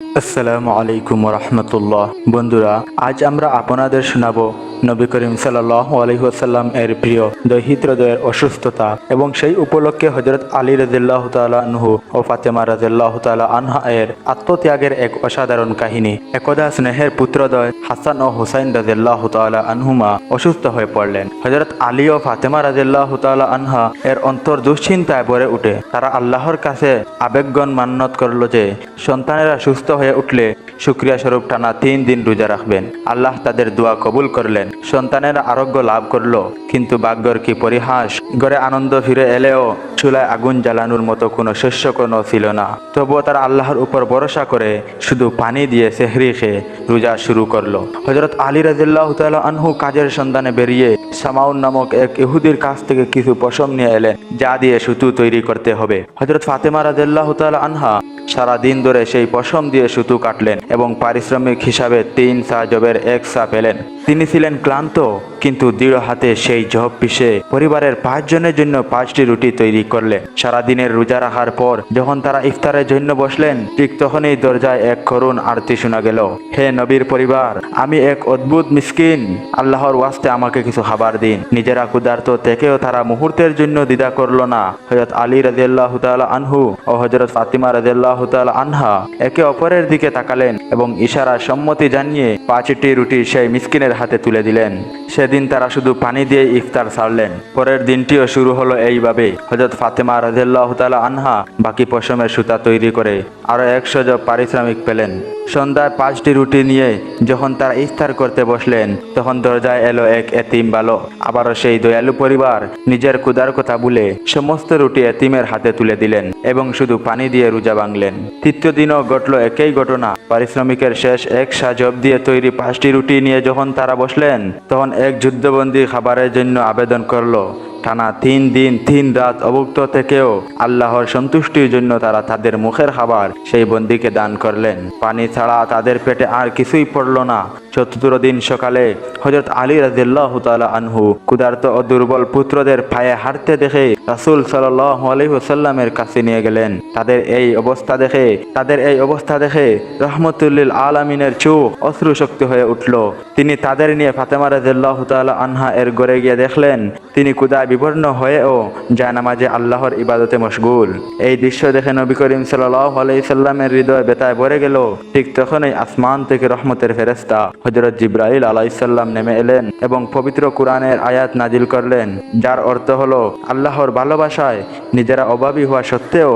আসসালামু আলাইকুম রহমতুল্লাহ। বন্ধুরা আজ আমরা আপনাদের শোনাবো নবী করিম সাল্লাহ আলহিহাসাল্লাম এর প্রিয় দৈহিত হৃদয়ের অসুস্থতা এবং সেই উপলক্ষে হজরত আলী রাজিল্লাহ তালহু ও ফাতেমা রাজিল্লাহ তালা আনহা এর আত্মত্যাগের এক অসাধারণ কাহিনী। একদা স্নেহের পুত্রদয় হাসান ও হুসাইন রাজিল্লাহ তালা আনহুমা অসুস্থ হয়ে পড়লেন। হজরত আলী ও ফাতেমা রাজিল্লাহ তালা আনহা এর অন্তর দুশ্চিন্তায় ভরে উঠে। তারা আল্লাহর কাছে আবেগগণ মান্যত করল যে, সন্তানেরা সুস্থ হয়ে উঠলে শুক্রিয়া স্বরূপ টানা তিন দিন রোজা রাখবেন। আল্লাহ তাদের দোয়া কবুল করলেন। সন্তানেরা আরোগ্য লাভ করল, কিন্তু ভাগ্যর কি পরিহাস ঘরে আনন্দ ফিরে এলেও চুলায় আগুন জ্বালানোর মতো কোনো শস্য কোনো ছিল না। তবুও তারা আল্লাহর উপর ভরসা করে শুধু পানি দিয়ে সেহরি খেয়ে রোজা শুরু করল। হজরত আলী রাজিল্লাহ আনহু কাজের সন্ধানে বেরিয়ে সামাউন নামক এক ইহুদির কাছ থেকে কিছু পশম নিয়ে এলেন যা দিয়ে সুতু তৈরি করতে হবে। হজরত ফাতেমা রাজিল্লাহ আনহা সারা দিন ধরে সেই পশম দিয়ে সুতু কাটলেন এবং পারিশ্রমিক হিসাবে তিন সা জবের এক সা পেলেন তিনি ছিলেন ক্লান্ত, কিন্তু দৃঢ় হাতে সেই জব পিষে পরিবারের পাঁচজনের জন্য পাঁচটি রুটি তৈরি করলেন সারাদিনের রোজা রাখার পর যখন তারা ইফতারের জন্য বসলেন, ঠিক তখনই দরজায় এক করুণ আরতি শোনা গেল। হে নবীর পরিবার, আমি এক অদ্ভুত মিসকিন। আল্লাহর ওয়াস্তে আমাকে কিছু খাবার দিন। নিজেরা ক্ষুধার্ত থেকেও তারা মুহূর্তের জন্য দ্বিধা করল না। হজরত আলী রাজিয়াল্লাহ তাআলা আনহু ও হজরত ফাতিমা রাজিয়াল্লাহ তাআলা আনহা একে অপরের দিকে তাকালেন এবং ইশারা সম্মতি জানিয়ে পাঁচটি রুটি সেই মিসকিনের হাতে তুলে দিলেন। সেদিন তারা শুধু পানি দিয়ে ইফতার ছাড়লেন পরের দিনটিও শুরু হলো এইভাবে। হজরত ফাতেমা রাজিয়াল্লাহ তাআলা আনহা বাকি পশমের সুতা তৈরি করে আরও একশো জব পারিশ্রমিক পেলেন। সন্ধ্যায় পাঁচটি রুটি নিয়ে যখন তারা ইফতার করতে বসলেন, তখন দরজায় এলো এক এতিম বালক। আবারও সেই দয়ালু পরিবার নিজের কুদার কথা বলে সমস্ত রুটি এতিমের হাতে তুলে দিলেন এবং শুধু পানি দিয়ে রোজা ভাঙলেন তৃতীয় দিনও ঘটল একই ঘটনা। পারিশ্রমিকের শেষ এক সাজব দিয়ে তৈরি পাঁচটি রুটি নিয়ে যখন তারা বসলেন তখন এক যুদ্ধবন্দী খাবারের জন্য আবেদন করল। টানা তিন দিন, তিন রাত অভুক্ত থেকেও আল্লাহর সন্তুষ্টির জন্য তারা তাদের মুখের খাবার সেই বন্দিকে দান করলেন। পানি ছাড়া তাদের পেটে আর কিছুই পড়ল না। চতুর্থ দিন সকালে হজরত আলী রাজিল্লাহ তালা আনহু ক্ষুধার্ত ও দুর্বল পুত্রদের পায়ে হাঁটতে দেখে রাসুল সাল্লাহ আলহিহসাল্লামের কাছে নিয়ে গেলেন। তাদের এই অবস্থা দেখে, তাদের এই অবস্থা দেখে রহমতুল্লিল আলমিনের চোখ অশ্রু শক্তি হয়ে উঠল। তিনি তাদের নিয়ে ফাতেমা রাজিল্লাহ তালা আনহা এর গড়ে গিয়ে দেখলেন, তিনি কুদা বিবর্ণ হয়েও জায়নামাজে আল্লাহর ইবাদতে মশগুল। এই দৃশ্য দেখে নবী করিম সাল্লাহ আলাইসাল্লামের হৃদয় বেতায় ভরে গেল। ঠিক তখনই আসমান থেকে রহমতের ফেরেস্তা হজরত জিব্রাইল আলাইসাল্লাম নেমে এলেন এবং পবিত্র কোরআনের আয়াত নাজিল করলেন, যার অর্থ হলো আল্লাহর ভালোবাসায় নিজেরা অভাবী হওয়া সত্ত্বেও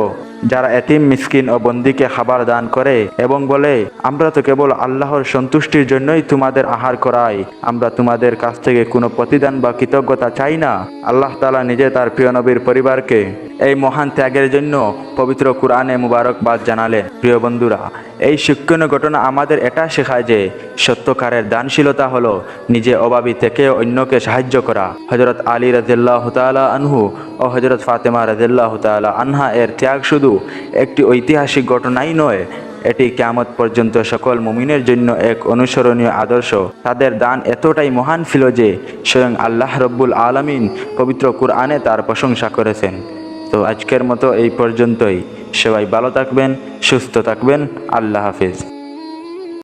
যারা এতিম, মিসকিন ও বন্দিকে খাবার দান করে এবং বলে, আমরা তো কেবল আল্লাহর সন্তুষ্টির জন্যই তোমাদের আহার করাই। আমরা তোমাদের কাছ থেকে কোনো প্রতিদান বা কৃতজ্ঞতা চাই না। আল্লাহ তালা নিজে তার প্রিয় নবীর পরিবারকে এই মহান ত্যাগের জন্য পবিত্র কোরআনে মুবারকবাদ জানালেন। প্রিয় বন্ধুরা, এই শিক্ষণীয় ঘটনা আমাদের এটা শেখায় যে সত্যকারের দানশীলতা হলো নিজে অভাবী থেকে অন্যকে সাহায্য করা। হজরত আলী রাজিল্লাহ তালা আনহু ও হজরত ফাতেমা রাজিল্লাহ তালা আনহা এর ত্যাগ শুধু একটি ঐতিহাসিক ঘটনাই নয়, এটি কেয়ামত পর্যন্ত সকল মুমিনের জন্য এক অনুসরণীয় আদর্শ। তাদের দান এতটাই মহান ছিল যে স্বয়ং আল্লাহ রব্বুল আলমিন পবিত্র কুরআনে তার প্রশংসা করেছেন। তো আজকের মতো এই পর্যন্তই। সবাই ভালো থাকবেন, সুস্থ থাকবেন। আল্লাহ হাফিজ।